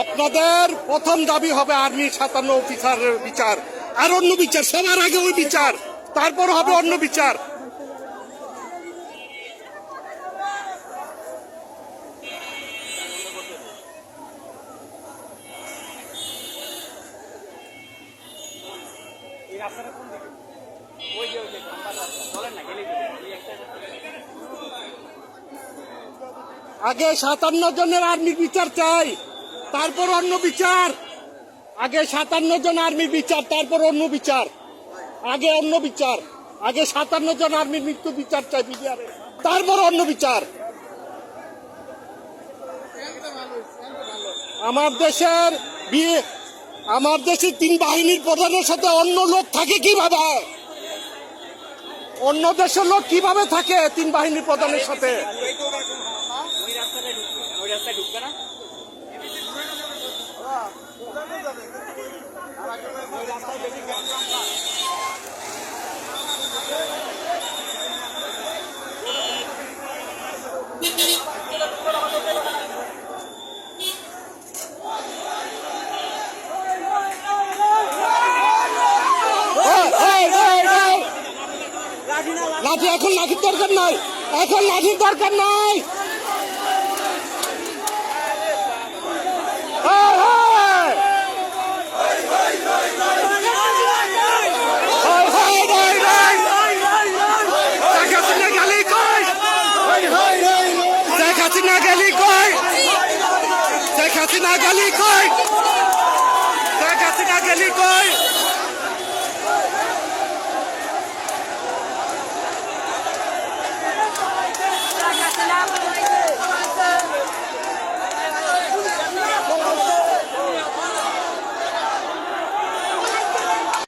আপনাদের প্রথম দাবি হবে আর্মি সাতান্ন অফিসারের বিচার, আর অন্য বিচার, সবার আগে ওই বিচার, তারপর হবে অন্য বিচার। আগে সাতান্ন জনের আর্মির বিচার চাই। তারপর অন্য বিচার। আগে সাতান্ন জন আর্মির বিচার, তারপর অন্য বিচার। আগে অন্য বিচার। আগে সাতান্ন জন আর্মির মৃত্যু বিচার চাই বিডিআরে তারপর অন্য বিচার। আমার দেশের বিয়ে আমার দেশের তিন বাহিনীর প্রধানের সাথে অন্য লোক থাকে কীভাবে? অন্য দেশের লোক কীভাবে থাকে তিন বাহিনীর প্রধানের সাথে? লাঠি এখন লাঠির দরকার নাই। এখন লাঠির দরকার নাই। এই, এই।